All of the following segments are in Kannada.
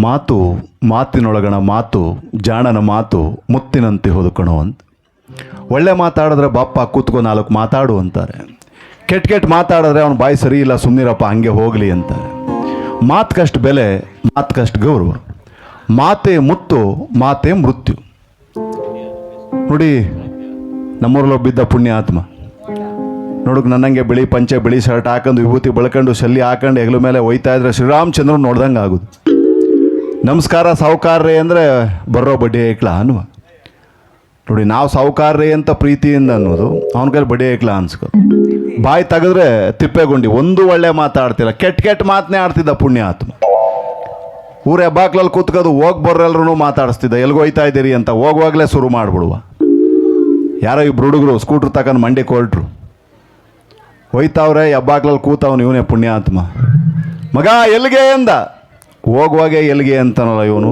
ಮಾತು, ಮಾತಿನೊಳಗಣ ಮಾತು, ಜಾಣನ ಮಾತು, ಮುತ್ತಿನಂತೆ ಹೊದುಕಣೋ ಅಂತ. ಒಳ್ಳೆ ಮಾತಾಡಿದ್ರೆ ಬಾಪ್ಪ ಕೂತ್ಕೊ ನಾಲ್ಕು ಮಾತಾಡು ಅಂತಾರೆ. ಕೆಟ್ಟ ಕೆಟ್ಟ ಮಾತಾಡಿದ್ರೆ ಅವ್ನು ಬಾಯಿ ಸರಿ ಇಲ್ಲ ಸುಮ್ಮನಿರಪ್ಪ ಹಂಗೆ ಹೋಗಲಿ ಅಂತಾರೆ. ಮಾತುಕಷ್ಟು ಬೆಲೆ, ಮಾತುಕಷ್ಟು ಗೌರವ. ಮಾತೇ ಮುತ್ತು, ಮಾತೇ ಮೃತ್ಯು. ನೋಡಿ ನಮ್ಮೂರಲ್ಲೊಬ್ಬಿದ್ದ ಪುಣ್ಯ ಆತ್ಮ ನೋಡಕ್ ನನ್ನಂಗೆ ಬಿಳಿ ಪಂಚೆ, ಬಿಳಿ ಶರ್ಟ್ ಹಾಕೊಂಡು ವಿಭೂತಿ ಬೆಳ್ಕೊಂಡು ಶಲ್ಲಿ ಹಾಕೊಂಡು ಹೆಗಲ ಮೇಲೆ ಒಯ್ತಾ ಇದ್ರೆ ಶ್ರೀರಾಮಚಂದ್ರ ನೋಡ್ದಂಗೆ ಆಗೋದು. ನಮಸ್ಕಾರ ಸಾವುಕಾರ್ರಿ ಅಂದರೆ ಬರೋ ಬಡ್ಡಿ ಏಕ್ಲ ಅನ್ನುವ. ನೋಡಿ, ನಾವು ಸಾವುಕಾರ್ರಿ ಅಂತ ಪ್ರೀತಿಯಿಂದ ಅನ್ನೋದು, ಅವನ ಕೈಲಿ ಬಡ್ಡಿ ಏಕ್ಲ ಅನ್ಸ್ಕೋ. ಬಾಯಿ ತೆಗೆದ್ರೆ ತಿಪ್ಪೆಗುಂಡಿ, ಒಂದು ಒಳ್ಳೆ ಮಾತಾಡ್ತಿಲ್ಲ ಕೆಟ್ಟ ಕೆಟ್ಟ ಮಾತನ್ನೇ ಆಡ್ತಿದ್ದ ಪುಣ್ಯ ಆತ್ಮ ಊರ ಹೆಬ್ಬಾಕ್ಲಲ್ಲಿ ಕೂತ್ಕೋದು, ಹೋಗಿ ಬರ್ರೆಲ್ಲರೂ ಮಾತಾಡಿಸ್ತಿದ್ದ. ಎಲ್ಗೆ ಹೋಯ್ತಾ ಇದ್ದೀರಿ ಅಂತ ಹೋಗುವಾಗಲೇ ಶುರು ಮಾಡಿಬಿಡುವ. ಯಾರೋ ಇಬ್ರು ಹುಡುಗರು, ಸ್ಕೂಟ್ರ್ ತಗೊಂಡು ಮಂಡಿ ಹೊರಟ್ರು. ಹೋಯ್ತಾವ್ರೆ ಹೆಬ್ಬಾಗ್ಲಲ್ಲಿ ಕೂತವನು ಇವನೇ ಪುಣ್ಯಾತ್ಮ. ಮಗ, ಎಲ್ಲಿಗೆ ಅಂದ? ಹೋಗುವಾಗೆ ಎಲ್ಲಿಗೆ ಅಂತಾನಲ್ಲ ಇವನು?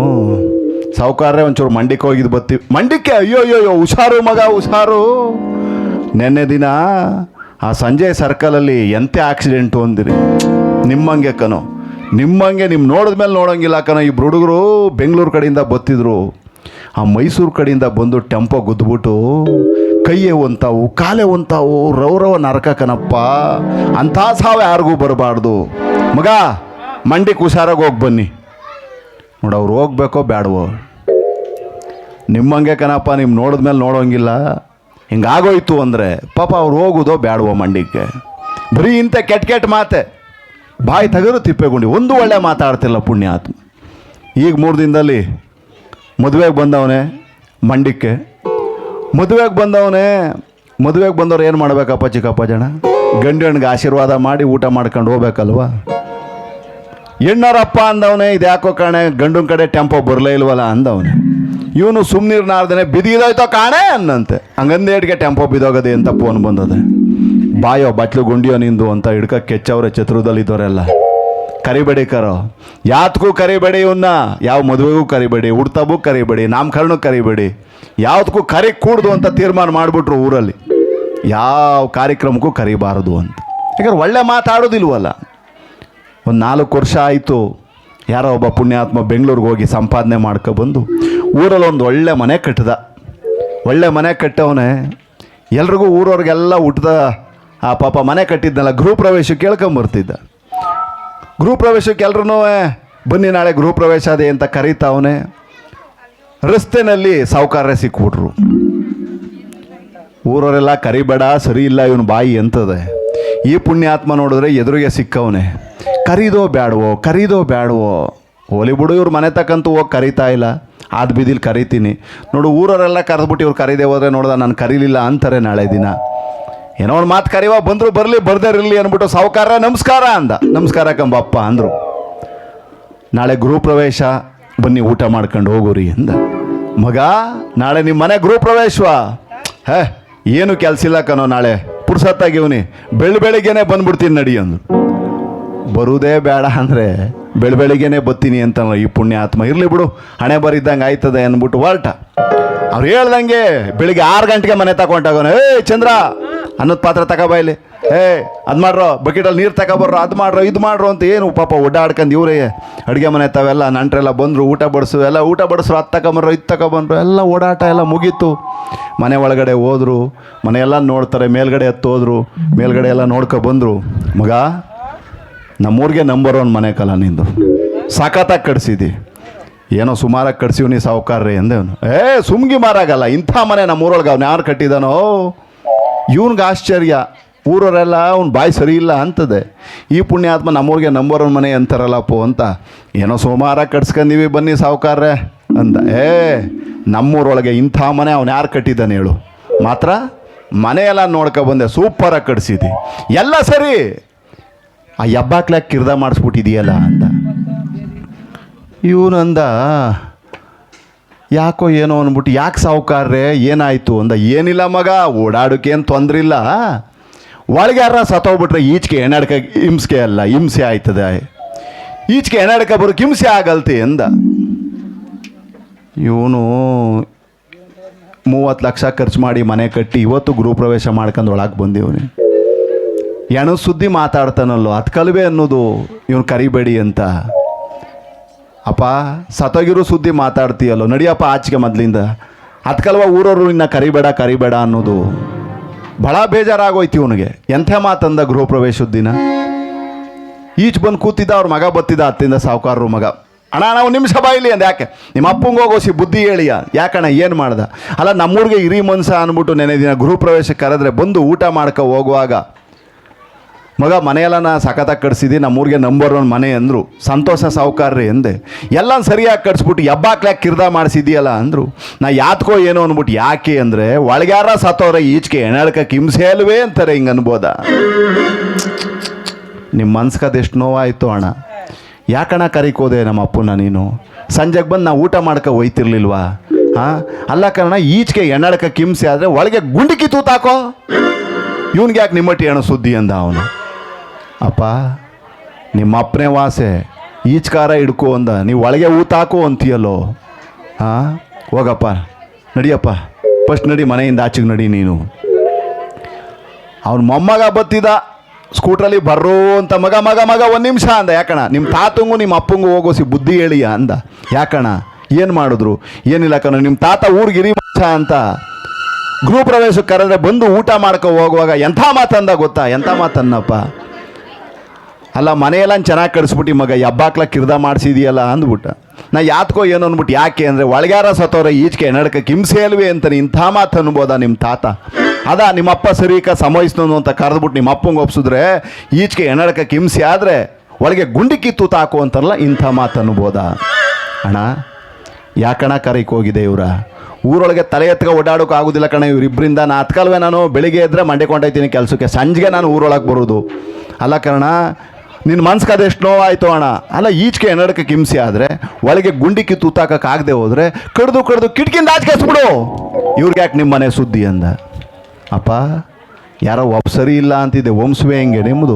ಸಾವುಕಾರ್ರೆ ಒಂಚೂರು ಮಂಡಿಕ್ಕೆ ಹೋಗಿದ್ದು ಬತ್ತಿ ಮಂಡಿಕ್ಕೆ ಅಯ್ಯೋ ಅಯ್ಯೋ ಹುಷಾರು ಮಗ, ಹುಷಾರು. ನೆನ್ನೆ ದಿನ ಆ ಸಂಜಯ್ ಸರ್ಕಲಲ್ಲಿ ಎಂತೆ ಆಕ್ಸಿಡೆಂಟು ಅಂದಿರಿ ನಿಮ್ಮಂಗೆ ಕಣೋ. ನಿಮ್ಮಂಗೆ ನಿಮ್ಮ ನೋಡಿದ ಮೇಲೆ ನೋಡೋಂಗಿಲ್ಲ ಕಣೋ. ಇಬ್ಬರು ಹುಡುಗರು ಬೆಂಗಳೂರು ಕಡೆಯಿಂದ ಬತ್ತಿದ್ರು. ಆ ಮೈಸೂರು ಕಡೆಯಿಂದ ಬಂದು ಟೆಂಪೋ ಗುದ್ದುಬಿಟ್ಟು ಕೈಯೇ ಒಂತಾವು ಕಾಲೇ ಒಂತಾವು ರೌರವ ನರಕ ಕನಪ್ಪ ಅಂಥ ಸಾವು ಯಾರಿಗೂ ಬರಬಾರ್ದು. ಮಗ ಮಂಡಿಗೆ ಹುಷಾರಾಗಿ ಹೋಗಿ ಬನ್ನಿ. ನೋಡಿ ಅವ್ರು ಹೋಗ್ಬೇಕೋ ಬೇಡವೋ ನಿಮ್ಮಂಗೆ ಕಣಪ್ಪ ನಿಮ್ಮ ನೋಡಿದ್ಮೇಲೆ ನೋಡೋಂಗಿಲ್ಲ. ಹಿಂಗಾಗೋಯ್ತು ಅಂದರೆ ಪಾಪ ಅವ್ರು ಹೋಗೋದೋ ಬೇಡವೋ ಮಂಡಿಗೆ? ಬರೀ ಇಂಥ ಕೆಟ್ಟ ಕೆಟ್ಟ ಮಾತೆ. ಬಾಯಿ ತೆಗೆದು ತಿಪ್ಪೆಗುಂಡಿ. ಒಂದು ಒಳ್ಳೆ ಮಾತಾಡ್ತಿಲ್ಲ ಪುಣ್ಯಾತ್ಮ. ಈಗ ಮೂರು ದಿನದಲ್ಲಿ ಮದುವೆಗೆ ಬಂದವನೇ ಮಂಡಿಕ್ಕೆ. ಮದುವೆಗೆ ಬಂದವನೇ, ಮದುವೆಗೆ ಬಂದವ್ರು ಏನು ಮಾಡಬೇಕಪ್ಪ ಚಿಕ್ಕಪ್ಪ ಜನ? ಗಂಡು ಹೆಣ್ಣಿಗೆ ಆಶೀರ್ವಾದ ಮಾಡಿ ಊಟ ಮಾಡ್ಕೊಂಡು ಹೋಗ್ಬೇಕಲ್ವ? ಹೆಣ್ಣರಪ್ಪ ಅಂದವನೇ, ಇದು ಯಾಕೋ ಕಾಣೆ, ಗಂಡನ ಕಡೆ ಟೆಂಪೋ ಬರಲೇ ಇಲ್ವಲ್ಲ ಅಂದವನೇ. ಇವನು ಸುಮ್ಮನೀರು ನಾರ್ದನೆ, ಬಿದಿದೋಯ್ತೋ ಕಾಣೆ ಅನ್ನಂತೆ. ಹಂಗಂದೇಟ್ಗೆ ಟೆಂಪೋ ಬಿದೋಗದೆ ಅಂತ ಫೋನ್ ಬಂದದೆ? ಬಾಯೋ, ಬಟ್ಲು ಗುಂಡಿಯೋ ನಿಂದು ಅಂತ ಹಿಡ್ಕ, ಕೆಚ್ಚವ್ರೆ ಚತುರದಲ್ಲಿದ್ದವರೆಲ್ಲ ಕರಿಬೇಡಿ ಕರೋ. ಯಾತಕ್ಕೂ ಕರಿಬೇಡಿ ಇವನ್ನ ಯಾವ ಮದುವೆಗೂ ಕರಿಬೇಡಿ ಹುಡ್ತಬ್ಬೂ ಕರಿಬೇಡಿ ನಾಮಕರಣಕ್ಕೂ ಕರಿಬೇಡಿ. ಯಾವ್ದಕ್ಕೂ ಕರಿ ಕೂಡ್ದು ಅಂತ ತೀರ್ಮಾನ ಮಾಡಿಬಿಟ್ರು ಊರಲ್ಲಿ. ಯಾವ ಕಾರ್ಯಕ್ರಮಕ್ಕೂ ಕರಿಬಾರದು ಅಂತ. ಯಾಕಂದ್ರೆ ಒಳ್ಳೆ ಮಾತಾಡೋದಿಲ್ವಲ್ಲ ಒಂದು ನಾಲ್ಕು ವರ್ಷ ಆಯಿತು, ಯಾರೋ ಒಬ್ಬ ಪುಣ್ಯಾತ್ಮ ಬೆಂಗಳೂರಿಗೆ ಹೋಗಿ ಸಂಪಾದನೆ ಮಾಡ್ಕೊಬಂದು ಊರಲ್ಲಿ ಒಂದು ಒಳ್ಳೆ ಮನೆ ಕಟ್ಟಿದ. ಒಳ್ಳೆ ಮನೆ ಕಟ್ಟವನೇ. ಎಲ್ರಿಗೂ ಊರವ್ರಿಗೆಲ್ಲ ಊಟದ ಆ ಪಾಪ ಮನೆ ಕಟ್ಟಿದ್ನಲ್ಲ, ಗೃಹ ಪ್ರವೇಶ ಕೇಳ್ಕೊಂಬರ್ತಿದ್ದ. ಗೃಹ ಪ್ರವೇಶಕ್ಕೆ ಎಲ್ಲರೂ ಬನ್ನಿ ನಾಳೆ ಗೃಹ ಪ್ರವೇಶ ಅದೇ ಅಂತ ಕರೀತಾವನೆ ರಸ್ತೆನಲ್ಲಿ ಸಾವುಕಾರರೇ ಸಿಕ್ಬಿಟ್ರು. ಊರವರೆಲ್ಲ, ಕರಿಬೇಡ, ಸರಿ ಇಲ್ಲ, ಇವನು ಬಾಯಿ ಅಂತದೆ. ಈ ಪುಣ್ಯಾತ್ಮ ನೋಡಿದ್ರೆ ಎದುರಿಗೆ ಸಿಕ್ಕವನೆ. ಕರೀದೋ ಬ್ಯಾಡವೋ ಕರೀದೋ ಬ್ಯಾಡವೋ, ಹೋಲಿ ಬಿಡು, ಇವ್ರ ಮನೆ ತಕ್ಕಂತೂ ಹೋಗಿ ಕರೀತಾ ಇಲ್ಲ. ಆದ ಬೀದಿಲಿ ಕರಿತೀನಿ. ನೋಡು, ಊರವರೆಲ್ಲ ಕರೆದ್ಬಿಟ್ಟು ಇವ್ರು ಕರೀದೇ ಹೋದರೆ ನೋಡ್ದ, ನಾನು ಕರೀಲಿಲ್ಲ ಅಂತಾರೆ ನಾಳೆ ದಿನ. ಏನೋ ಒಂದು ಮಾತು ಕರೆಯುವ ಬಂದರು ಬರಲಿ, ಬರ್ದೇ ಇರಲಿ ಅಂದ್ಬಿಟ್ಟು ಸಾವುಕಾರ, ನಮಸ್ಕಾರ ಅಂದ. ನಮಸ್ಕಾರ ಕಂಬಪ್ಪ ಅಂದರು. ನಾಳೆ ಗೃಹ ಪ್ರವೇಶ, ಬನ್ನಿ ಊಟ ಮಾಡ್ಕೊಂಡು ಹೋಗೋರಿ ಅಂದ. ಮಗ, ನಾಳೆ ನಿಮ್ಮ ಮನೆ ಗೃಹ ಪ್ರವೇಶವಾ? ಹೇ, ಏನು ಕೆಲಸ ಇಲ್ಲ ಕಣೋ ನಾಳೆ. ಪುರ್ಸತ್ತಾಗಿವ್ನಿ ಬೆಳ ಬೆಳಿಗ್ಗೆನೆ ಬಂದ್ಬಿಡ್ತೀನಿ ನಡಿ ಅಂದ್ರು. ಬರುವುದೇ ಬೇಡ ಅಂದರೆ ಬೆಳ ಬೆಳಿಗ್ಗೆನೆ ಬತ್ತೀನಿ ಅಂತ ಈ ಪುಣ್ಯ ಆತ್ಮ ಇರಲಿ ಬಿಡು, ಹಣೆ ಬರಿದ್ದಂಗೆ ಆಯ್ತದೆ ಅಂದ್ಬಿಟ್ಟು ಹೊರಟ. ಅವ್ರು ಹೇಳ್ದಂಗೆ ಬೆಳಿಗ್ಗೆ ಆರು ಗಂಟೆಗೆ ಮನೆ ತಗೊಂಡಾಗ ಏ ಚಂದ್ರ ಅನ್ನದ ಪಾತ್ರ ತಗೋಬಾಯ್ಲಿ ಏ, ಅದು ಮಾಡ್ರೋ ಬಕೆಟಲ್ಲಿ ನೀರು ತಗೊಬರ್ರೋ ಅದು ಮಾಡ್ರೋ, ಇದು ಮಾಡ್ರೋ ಅಂತ ಏನು ಪಾಪ ಓಡಾಡ್ಕೊಂಡು ಇವರೇ. ಅಡುಗೆ ಮನೆ ತಾವೆಲ್ಲ, ನಂಟ್ರೆಲ್ಲ ಬಂದರು, ಊಟ ಬಡಿಸು, ಎಲ್ಲ ಊಟ ಬಡಿಸ್ರು ಅದು ತಗೊಂಬರ್ರೋ ಇದು ತಗೊಬಂದ್ರು ಎಲ್ಲ ಓಡಾಟ ಎಲ್ಲ ಮುಗೀತು. ಮನೆ ಒಳಗಡೆ ಹೋದರು, ಮನೆಯೆಲ್ಲ ನೋಡ್ತಾರೆ, ಮೇಲ್ಗಡೆ ಎತ್ತೋದ್ರು ಮೇಲ್ಗಡೆ ಎಲ್ಲ ನೋಡ್ಕೊ ಬಂದರು. ಮಗ, ನಮ್ಮೂರಿಗೆ ನಂಬರ್ ಒನ್ ಮನೆ ಕಲ ನಿಂದು. ಸಾಕತ್ತಾಗಿ ಕಟ್ಸಿದ್ದಿ ಏನೋ ಸುಮಾರಾಗಿ ಕಟ್ಸಿವ್ನಿ ಸಾವುಕಾರ್ರಿ ಅಂದೇವನು ಏ, ಸುಮ್ಗಿ ಮಾರಾಗಲ್ಲ, ಇಂಥ ಮನೆ ನಮ್ಮ ಊರೊಳಗೆ ಅವ್ನು ಯಾರು ಕಟ್ಟಿದಾನೋ? ಇವನ್ಗೆ ಆಶ್ಚರ್ಯ. ಊರವರೆಲ್ಲ, ಅವ್ನ ಬಾಯಿ ಸರಿ ಇಲ್ಲ ಅಂತದೆ. ಈ ಪುಣ್ಯಾತ್ಮ ನಮ್ಮೂರಿಗೆ ನಂಬರ್ ಒನ್ ಮನೆ ಅಂತಾರಲ್ಲಪ್ಪೋ ಅಂತ. ಏನೋ ಸೋಮವಾರ ಕಟ್ಸ್ಕೊಂಡಿವಿ ಬನ್ನಿ ಸಾವುಕಾರ್ರೆ ಅಂತ ಏ, ನಮ್ಮೂರೊಳಗೆ ಇಂಥ ಮನೆ ಅವ್ನು ಯಾರು ಕಟ್ಟಿದ್ದಾನೆ ಹೇಳು. ಮಾತ್ರ ಮನೆಯೆಲ್ಲ ನೋಡ್ಕೊ ಬಂದೆ ಸೂಪರಾಗಿ ಕಟ್ಸಿದ್ದಿ ಎಲ್ಲ ಸರಿ. ಆ ಹೆಬ್ಬಾಕ್ಲಾಕ್ ಕಿರ್ದ ಮಾಡಿಸ್ಬಿಟ್ಟಿದೆಯಲ್ಲ ಅಂತ. ಇವನಂದ ಯಾಕೋ ಏನೋ ಅಂದ್ಬಿಟ್ಟು, ಯಾಕೆ ಸಾವುಕಾರ್ರೆ ಏನಾಯಿತು? ಅಂದ, ಏನಿಲ್ಲ ಮಗ, ಓಡಾಡೋಕೆ ಏನು ತೊಂದ್ರೆ ಇಲ್ಲ. ಒಳಗೆ ಯಾರ ಸತ್ತೋಗ್ಬಿಟ್ರೆ ಈಚೆಗೆ ಎಣ್ಣಾಡ್ಕ ಹಿಂಸೆ ಅಲ್ಲ, ಹಿಂಸೆ ಆಯ್ತದೆ. ಈಚೆಗೆ ಎಣ್ಣಾಡ್ಕ ಬರೋಕೆ ಹಿಂಸೆ ಆಗಲ್ತಿ, ಅಂದ. ಇವನು ಮೂವತ್ತು ಲಕ್ಷ ಖರ್ಚು ಮಾಡಿ ಮನೆ ಕಟ್ಟಿ ಇವತ್ತು ಗೃಹ ಪ್ರವೇಶ ಮಾಡ್ಕೊಂಡು ಒಳಗೆ ಬಂದಿವನು. ಎಣ ಸುದ್ದಿ ಮಾತಾಡ್ತಾನಲ್ಲೋ, ಅದು ಅನ್ನೋದು, ಇವನು ಕರಿಬೇಡಿ ಅಂತ. ಅಪ್ಪ, ಸತ್ತೋಗಿರೋ ಸುದ್ದಿ ಮಾತಾಡ್ತೀಯಲ್ಲೋ? ನಡಿಯಪ್ಪ ಆಚೆಗೆ ಮೊದಲಿಂದ. ಅದಕ್ಕಲ್ವ ಊರವರು ಇನ್ನ ಕರಿಬೇಡ ಕರಿಬೇಡ ಅನ್ನೋದು. ಭಾಳ ಬೇಜಾರಾಗೋಯ್ತು ಇವನಿಗೆ. ಎಂಥ ಮಾತಂದ ಗೃಹ ಪ್ರವೇಶದ ದಿನ ಈಚ್ ಬಂದು ಕೂತಿದ್ದ, ಅವ್ರ ಮಗ ಬತ್ತಿದ್ದ, ಅತ್ತಿಂದ ಸಾವುಕಾರರು ಮಗ. ಅಣ್ಣ, ನಾವು ನಿಮಿಷ ಬಾಯಿಲಿ ಅಂದ. ಯಾಕೆ? ನಿಮ್ಮ ಅಪ್ಪಂಗೆ ಹೋಗೋಸಿ ಬುದ್ಧಿ ಹೇಳಿಯ. ಯಾಕಣ್ಣ, ಏನು ಮಾಡ್ದೆ? ಅಲ್ಲ, ನಮ್ಮೂರಿಗೆ ಹಿರಿ ಮನ್ಸ ಅಂದ್ಬಿಟ್ಟು ನೆನೆ ದಿನ ಗೃಹ ಕರೆದ್ರೆ ಬಂದು ಊಟ ಮಾಡ್ಕೊ ಹೋಗುವಾಗ ಮಗ, ಮನೆಯೆಲ್ಲ ಸಖತ್ತಾಗಿ ಕಟ್ಸಿದ್ದಿ ನಮ್ಮೂರಿಗೆ ನಂಬರ್ ಒನ್ ಮನೆ ಅಂದರು. ಸಂತೋಷ ಸಾವುಕಾರ್ರಿ ಎಂದೆ. ಎಲ್ಲ ಸರಿಯಾಗಿ ಕಟ್ಸ್ಬಿಟ್ಟು ಎಬ್ಬಾಕ್ಲಾಕ್ ಕಿರ್ದ ಮಾಡಿಸಿದ್ಯಲ್ಲ ಅಂದರು. ನಾ ಯಾತ್ಕೋ ಏನೋ ಅಂದ್ಬಿಟ್ಟು ಯಾಕೆ ಅಂದರೆ, ಒಳಗ್ಯಾರ ಸತ್ತೋರ ಈಚೆಗೆ ಎಣಳ್ಕಕ್ಕೆ ಹಿಂಸೆ ಅಲ್ವೇ? ಅಂತಾರೆ, ಹಿಂಗೆ ಅನ್ಬೋದ. ನಿಮ್ಮ ಮನ್ಸ್ಗೆ ಎಷ್ಟು ನೋವಾಯಿತು ಅಣ್ಣ. ಯಾಕಣ್ಣ ಕರಿಕೋದೆ ನಮ್ಮ ಅಪ್ಪನ ನೀನು? ಸಂಜೆಗೆ ಬಂದು ನಾವು ಊಟ ಮಾಡ್ಕೊ ಹೋಯ್ತಿರ್ಲಿಲ್ವಾ? ಹಾಂ? ಅಲ್ಲ ಕಾರಣ ಈಚೆಗೆ ಎಣ್ಣಡ್ಕಕ್ಕೆ ಕಿಮ್ಸೆ ಆದರೆ, ಒಳಗೆ ಗುಂಡಿಕಿ ತೂತಾಕೋ. ಇವನ್ಗೆ ಯಾಕೆ ನಿಮ್ಮಟ್ಟಿ ಅಣ್ಣ ಸುದ್ದಿ ಅಂದ ಅವನು. ಅಪ್ಪ, ನಿಮ್ಮ ಅಪ್ಪನೇ ವಾಸೆ, ಈಚ್ಕಾರ ಹಿಡ್ಕೊ ಅಂದ. ನೀವು ಒಳಗೆ ಊತಾಕು ಅಂತೀಯಲ್ಲೋ? ಹಾಂ ಹೋಗಪ್ಪ, ನಡಿಯಪ್ಪ. ಫಸ್ಟ್ ನಡಿ, ಮನೆಯಿಂದ ಆಚೆಗೆ ನಡಿ ನೀನು. ಅವ್ನ ಮೊಮ್ಮಗ ಬತ್ತಿದ, ಸ್ಕೂಟ್ರಲ್ಲಿ ಬರ್ರೋ ಅಂತ ಮಗ ಮಗ ಮಗ ಒಂದು ನಿಮಿಷ ಅಂದ. ಯಾಕಣ? ನಿಮ್ಮ ತಾತಂಗೂ ನಿಮ್ಮ ಅಪ್ಪಂಗೂ ಹೋಗೋಸಿ ಬುದ್ಧಿ ಹೇಳಿಯ ಅಂದ. ಯಾಕಣ? ಏನು ಮಾಡಿದ್ರು? ಏನಿಲ್ಲ ಕಣ ನಿಮ್ಮ ತಾತ ಊರಿಗೆ ಇರಿ ಮನುಷ್ಯ ಅಂತ. ಗೃಹ ಪ್ರವೇಶಕ್ಕೆ ಕರೆದ್ರೆ ಬಂದು ಊಟ ಮಾಡ್ಕೊ ಹೋಗುವಾಗ ಎಂಥ ಮಾತಂದ ಗೊತ್ತಾ? ಎಂಥ ಮಾತನ್ನಪ್ಪ? ಅಲ್ಲ, ಮನೆಯೆಲ್ಲ ಚೆನ್ನಾಗಿ ಕಳಿಸ್ಬಿಟ್ಟು ಮಗ ಹಬ್ಬಾಕ್ಲ ಕಿರ್ದ ಮಾಡಿಸಿದೆಯಲ್ಲ ಅಂದ್ಬಿಟ್ಟ. ನಾ ಯಾತ್ಕೋ ಏನೋ ಅಂದ್ಬಿಟ್ಟು ಯಾಕೆ ಅಂದರೆ ಒಳಗ್ಯಾರ ಸತ್ತೋರ ಈಚೆಗೆ ನಡಕ ಹಿಂಸೆ ಅಲ್ವೇ ಅಂತಾನೆ ಇಂಥ ಮಾತು ಅನ್ಬೋದ ನಿಮ್ಮ ತಾತ? ಅದ ನಿಮ್ಮಪ್ಪ ಸರಿಕ ಸಮಯಿಸ್ನೋನು ಅಂತ ಕರೆದ್ಬಿಟ್ಟು ನಿಮ್ಮ ಅಪ್ಪಂಗೆ ಒಪ್ಸಿದ್ರೆ ಈಚೆಗೆ ಎಣಡಕಕ್ಕೆ ಹಿಂಸೆ ಆದರೆ ಒಳಗೆ ಗುಂಡಿ ಕಿತ್ತು ತಾಕು ಅಂತಾರಲ್ಲ, ಇಂಥ ಮಾತು ಅನ್ಬೋದ? ಅಣ್ಣ ಯಾಕಣ ಕರೀಕೆ ಹೋಗಿದೆ ಇವರ? ಊರೊಳಗೆ ತಲೆ ಎತ್ಕ ಓಡಾಡೋಕೆ ಆಗೋದಿಲ್ಲ ಕಣ ಇವರಿಬ್ಬರಿಂದ ನಾ ಅತ್ಕಲ್ವೇ ನಾನು, ಬೆಳಿಗ್ಗೆ ಎದ್ರೆ ಮಂಡೆ ಕೊಂಡೈತೀನಿ ಕೆಲಸಕ್ಕೆ, ಸಂಜೆಗೆ ನಾನು ಊರೊಳಗೆ ಬರೋದು. ಅಲ್ಲ ಕಾರಣ ನಿನ್ನ ಮನ್ಸ್ಗೆ ಅದೆಷ್ಟು ನೋವಾಯಿತು ಅಣ್ಣ? ಅಲ್ಲ ಈಚೆಗೆ ಎನ್ನಡಕ್ಕೆ ಕಿಮ್ಸಿ ಆದರೆ, ಒಳಗೆ ಗುಂಡಿ ಕಿತ್ತು ಆಗದೆ ಹೋದರೆ, ಕಡ್ದು ಕಡ್ದು ಕಿಟಕಿಯಿಂದ ಆಚೆ ಬಿಡು ಇವ್ರಿಗೆ ಯಾಕೆ ನಿಮ್ಮ ಮನೆ ಸುದ್ದಿ ಅಂದ? ಅಪ್ಪ, ಯಾರೋ ಒಬ್ಬ ಸರಿ ಇಲ್ಲ ಅಂತಿದೆ ವಂಶವೇ ಹೆಂಗೆ ನಿಮ್ಮದು